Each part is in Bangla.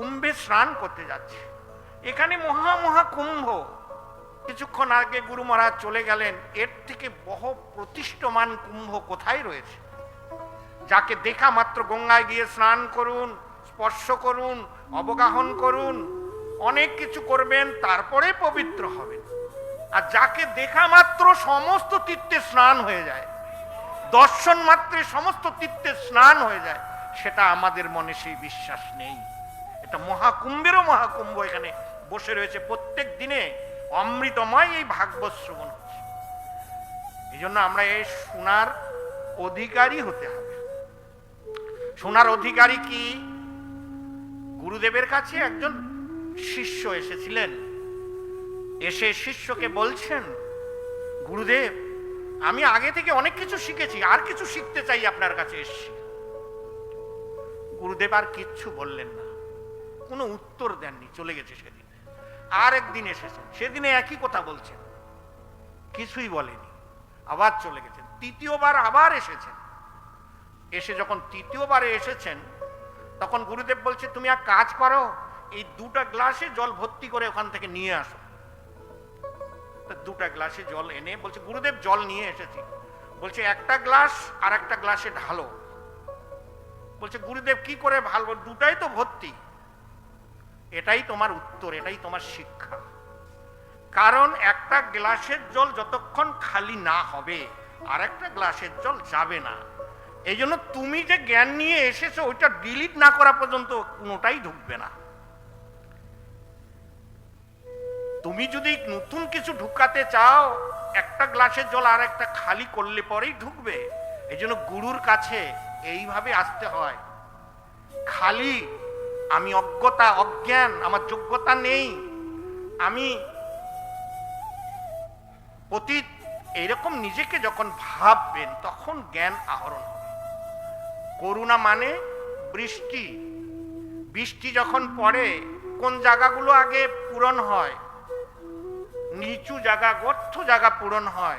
কুম্ভে স্নান করতে যাচ্ছে। এখানে মহা মহা কুম্ভ। কিছুক্ষণ আগে গুরু মহারাজ চলে গেলেন। এর থেকে বহ প্রতিষ্ঠমান কুম্ভ কোথায় রয়েছে? যাকে দেখা মাত্র গঙ্গায় গিয়ে স্নান করুন, স্পর্শ করুন, অবগাহন করুন, অনেক কিছু করবেন, তারপরে পবিত্র হবেন। আর যাকে দেখা মাত্র সমস্ত তীর্থে স্নান হয়ে যায়, দর্শন মাত্রে সমস্ত তীর্থে স্নান হয়ে যায়, সেটা আমাদের মনে সেই বিশ্বাস নেই। এটা মহাকুম্ভেরও মহাকুম্ভ এখানে বসে রয়েছে। প্রত্যেক দিনে অমৃতময় এই ভাগবত শ্রবণ হচ্ছে। এই জন্য আমরা এই শোনার অধিকারী হতে হবে। শোনার অধিকারী কি? গুরুদেবের কাছে একজন শিষ্য এসেছিলেন। এসে শিষ্যকে বলছেন, গুরুদেব, আমি আগে থেকে অনেক কিছু শিখেছি, আর কিছু শিখতে চাই আপনার কাছে এসছি গুরুদেব আর কিচ্ছু বললেন না। কোনো উত্তর দেননি, চলে গেছে সেদিন। আর একদিন এসেছেন। সেদিনে একই কথা বলছেন। কিছুই বলেনি। আবার চলে গেছেন। তৃতীয়বার আবার এসেছেন। এসে যখন তৃতীয়বারে এসেছেন, তখন গুরুদেব বলছে, তুমি এক কাজ করো, এই দুটা গ্লাসে জল ভর্তি করে ওখান থেকে নিয়ে আসো। দুটা গ্লাসে জল এনে বলছে, গুরুদেব, জল নিয়ে এসেছি। বলছে, একটা গ্লাস আর একটা গ্লাসে ঢালো। বলছে, গুরুদেব, কি করে ভালো দুটাই তো ভর্তি। এটাই তোমার উত্তর, এটাই তোমার শিক্ষা। কারণ একটা গ্লাসের জল যতক্ষণ খালি না হবে আর একটা গ্লাসের জল যাবে না। এই জন্য তুমি যে জ্ঞান নিয়ে এসেছ, ওইটা ডিলিট না করা পর্যন্ত কোনোটাই ঢুকবে না। তুমি যদি নতুন কিছু ঢুকাতে চাও, একটা গ্লাসের জল আর একটা খালি করলে পরেই ঢুকবে। এই জন্য গুরুর কাছে এইভাবে আসতে হয়। খালি আমি অজ্ঞতা, অজ্ঞান, আমার যোগ্যতা নেই। আমি অতীত এইরকম নিজেকে যখন ভাববেন, তখন জ্ঞান আহরণ হবে। করুণা মানে বৃষ্টি। বৃষ্টি যখন পড়ে, কোন জায়গাগুলো আগে পূরণ হয়? নিচু জায়গা গর্থ জায়গা পূরণ হয়।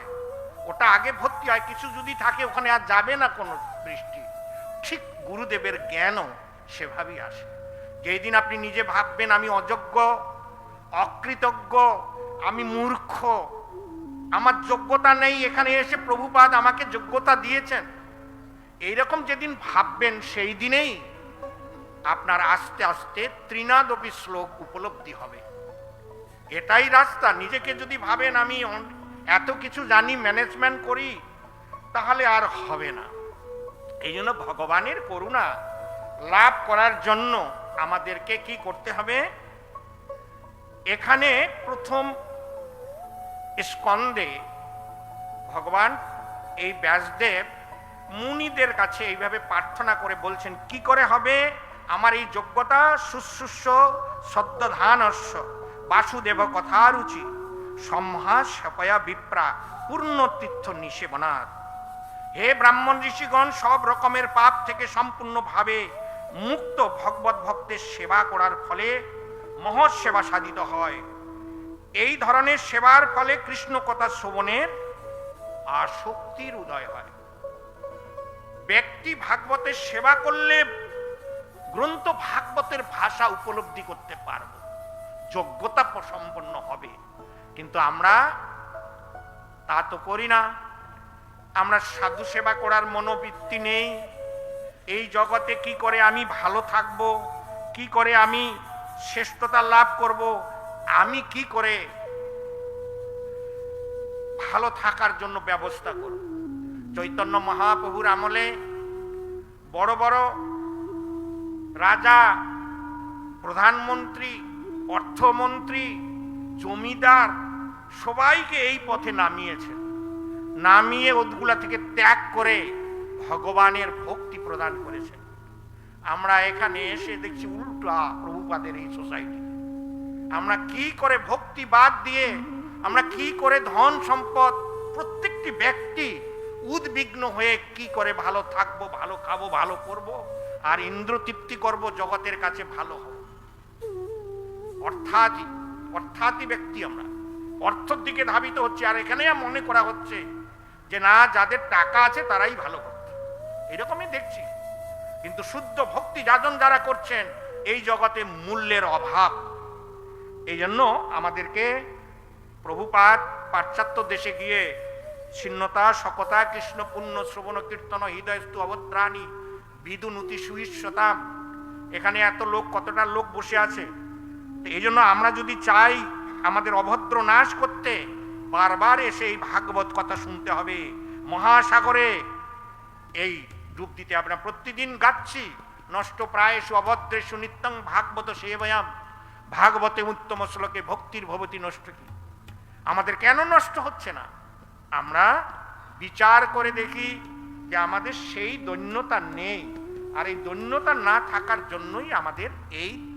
ওটা আগে ভর্তি হয়। কিছু যদি থাকে, ওখানে আর যাবে না কোনো বৃষ্টি। ঠিক গুরুদেবের জ্ঞানও সেভাবেই আসে। যেই দিন আপনি নিজে ভাববেন আমি অযোগ্য, অকৃতজ্ঞ, আমি মূর্খ, আমার যোগ্যতা নেই, এখানে এসে প্রভুপাদ আমাকে যোগ্যতা দিয়েছেন। এইরকম যেদিন ভাববেন, সেই দিনেই আপনার আস্তে আস্তে ত্রিনাদপি শ্লোক উপলব্ধি হবে। এটাই রাস্তা। নিজেকে যদি ভাবেন, আমি এত কিছু জানি, ম্যানেজমেন্ট করি, তাহলে আর হবে না। এই জন্য ভগবানের করুণা লাভ করার জন্য আমাদেরকে কি করতে হবে? এখানে প্রথম স্কন্দে ভগবান এই ব্যাসদেব মুনিদের কাছে এইভাবে প্রার্থনা করে বলছেন, কি করে হবে? আমার এই যোগ্যতা শুশ্রূষ সদ্যধানস্য বাসুদেব কথারুচি সম্হাস সপয়া বিপ্রা পূর্ণ তীর্থ নিষেবনাথ হে ব্রাহ্মণ ঋষিগণ, সব রকমের পাপ থেকে সম্পূর্ণভাবে মুক্ত ভগবত ভক্তের সেবা করার ফলে মহৎ সেবা সাধিত হয়। এই ধরনের সেবার ফলে কৃষ্ণ কথা শ্রবণের আসক্তির উদয় হয়। ব্যক্তি ভাগবতের সেবা করলে গ্রন্থ ভাগবতের ভাষা উপলব্ধি করতে পারব। যোগ্যতা সম্পন্ন হবে। কিন্তু আমরা তা তো করি না। আমরা সাধু সেবা করার মনোবৃত্তি নেই। এই জগতে কি করে আমি ভালো থাকব? কি করে আমি শ্রেষ্ঠতা লাভ করব? আমি কি করে ভালো থাকার জন্য ব্যবস্থা করব? চৈতন্য মহাপ্রভুর আমলে বড় বড় রাজা, প্রধানমন্ত্রী, অর্থমন্ত্রী, জমিদার সবাইকে এই পথে নামিয়েছে নামিয়ে ওগুলা থেকে ত্যাগ করে ভগবানের ভক্তি প্রদান করেছেন। আমরা এখানে এসে দেখছি উল্টা প্রভুপাদের এই সোসাইটি আমরা কি করে ভক্তি বাদ দিয়ে, আমরা কি করে ধন সম্পদ প্রত্যেকটি ব্যক্তি উদ্বিগ্ন হয়ে কি করে ভালো থাকব, ভালো খাব, ভালো করব, আর ইন্দ্র তৃপ্তি করব, জগতের কাছে ভালো হব? অর্থাৎ অর্থাৎই ব্যক্তি আমরা। অর্থর দিকে ধাবিত হচ্ছে, আর এখানে মনে করা হচ্ছে যে না, যাদের টাকা আছে তারাই ভালো এরকমই দেখছি। কিন্তু শুদ্ধ ভক্তি যাজন যারা করছেন, এই জগতে মূল্যের অভাব। এই জন্য আমাদেরকে প্রভুপাত পাশ্চাত্য দেশে গিয়ে ছিন্নতা সকতা কৃষ্ণ, পুণ্য, শ্রবণ, কীর্তন, হৃদয়স্তু অভদ্রাণী বিদুনুতি সুহিষ্যতা এখানে এত লোক, কতটা লোক বসে আছে। এই জন্য আমরা যদি চাই আমাদের অভদ্র নাশ করতে, বারবার এসে এই ভাগবত কথা শুনতে হবে। মহাসাগরে এই ডুব দিতে আমরা প্রতিদিন গাচ্ছি, নষ্ট প্রায়শু অভদ্রেশু নিত্যং ভাগবত ব্যায়াম ভাগবতে উত্তম শ্লোকে ভক্তির ভবতি নষ্ট কি? আমাদের কেন নষ্ট হচ্ছে না? আমরা বিচার করে দেখি যে আমাদের সেই দৈন্যতা নেই। আর এই দৈন্যতা না থাকার জন্যই আমাদের এই